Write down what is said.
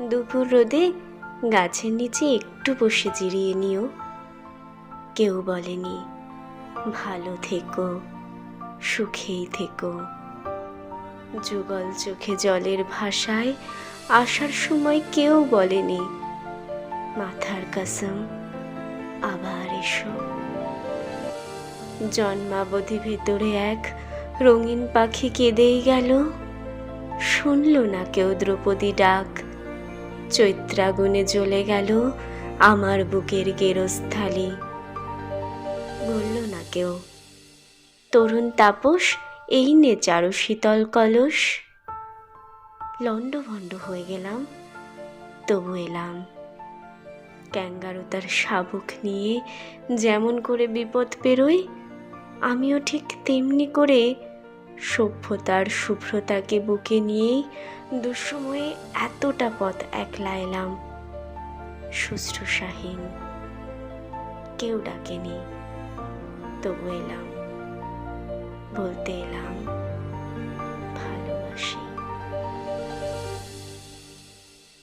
দুপুর রোদে গাছের নিচে একটু বসে জিরিয়ে নিও। কেউ বলেনি, ভালো থেকো, সুখেই থেকো। যুগল চোখে জলের ভাষায় আসার সময় কেউ বলেনি, মাথার কাসম, আবার এসো। জন্মাবধি ভেতরে এক রঙিন পাখি কেঁদেই গেল। শুনল না কেউ দ্রৌপদী ডাক। চৈত্রাগুনে জ্বলে গেল আমার বুকের গেরস্থালি। বলল, না কেউ। তরুণ তাপস, এই নে চারু শীতল কলস। লণ্ডভণ্ড হয়ে গেলাম, তবু এলাম। ক্যাঙ্গারু তার শাবুক নিয়ে যেমন করে বিপদ পেরোয়, আমিও ঠিক তেমনি করে সভ্যতার শুভ্রতাকে বুকে নিয়েই দুঃসময়ে এতটা পথ একলা এলাম শুশ্রূষাহীন কেউ ডাকেনি, তবু এলাম, বলতে এলাম।